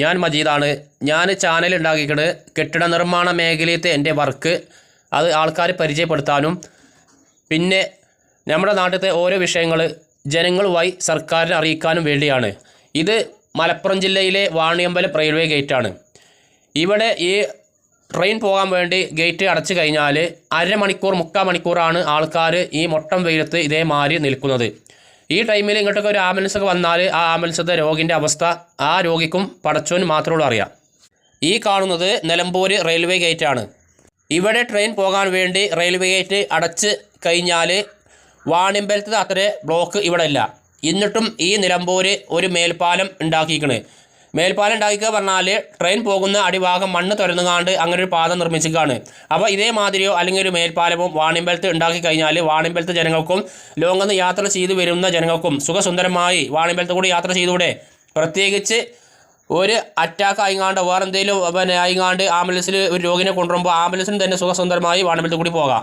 ഞാൻ മജീദാണ്. ഞാൻ ചാനൽ ഉണ്ടാക്കിക്കണ്. കെട്ടിട നിർമ്മാണ മേഖലയിലത്തെ എന്റെ വർക്ക് അത് ആൾക്കാരെ പരിചയപ്പെടുത്താനും പിന്നെ നമ്മുടെ നാട്ടിലത്തെ ഓരോ വിഷയങ്ങൾ ജനങ്ങളുമായി സർക്കാരിനെ അറിയിക്കാനും വേണ്ടിയാണ്. ഇത് മലപ്പുറം ജില്ലയിലെ വാണിയമ്പലം റെയിൽവേ ഗേറ്റാണ് ഇവിടെ ഈ ട്രെയിൻ പോകാൻ വേണ്ടി ഗേറ്റ് അടച്ചു കഴിഞ്ഞാൽ അരമണിക്കൂർ മുക്കാൽ മണിക്കൂറാണ് ആൾക്കാർ ഈ മൊട്ടം വെയിലത്ത് ഇതേമാതിരി നിൽക്കുന്നത്. ഈ ടൈമിൽ ഇങ്ങോട്ടൊക്കെ ഒരു ആംബുലൻസ് ഒക്കെ വന്നാൽ ആ ആംബുലൻസത്തെ രോഗിന്റെ അവസ്ഥ ആ രോഗിക്കും പടച്ചോനും മാത്രമേ അറിയാം. ഈ കാണുന്നത് നിലമ്പൂർ റെയിൽവേ ഗേറ്റ് ആണ്. ഇവിടെ ട്രെയിൻ പോകാൻ വേണ്ടി റെയിൽവേ ഗേറ്റ് അടച്ച് കഴിഞ്ഞാൽ വാണിമ്പലത്തിൽ അത്ര ബ്ലോക്ക് ഇവിടെ ഇല്ല. എന്നിട്ടും ഈ നിലമ്പൂർ ഒരു മേൽപ്പാലം ഉണ്ടാക്കിക്കണ് മേൽപ്പാലം ഉണ്ടാക്കിക്കുക പറഞ്ഞാൽ ട്രെയിൻ പോകുന്ന അടിഭാഗം മണ്ണ് തുരന്നുകാണ്ട് അങ്ങനെ ഒരു പാത നിർമ്മിച്ചിട്ടാണ് അപ്പോൾ ഇതേമാതിരിയോ അല്ലെങ്കിൽ ഒരു മേൽപ്പാലമോ വാണിമ്പലത്ത് ഉണ്ടാക്കി കഴിഞ്ഞാൽ വാണിമ്പലത്ത് ജനങ്ങൾക്കും ലോങ്ങന്ന് യാത്ര ചെയ്തു വരുന്ന ജനങ്ങൾക്കും സുഖസുന്ദരമായി വാണിമ്പലത്ത് കൂടി യാത്ര ചെയ്തുകൂടെ പ്രത്യേകിച്ച് ഒരു അറ്റാക്ക് ആയിങ്ങാണ്ട് വേറെ എന്തെങ്കിലും പിന്നെ ആയിങ്ങാണ്ട് ആംബുലൻസിൽ ഒരു രോഗിനെ കൊണ്ടുവരുമ്പോൾ ആംബുലൻസിന് തന്നെ സുഖസുന്ദരമായി വാണിമ്പലത്ത് കൂടി പോകാം.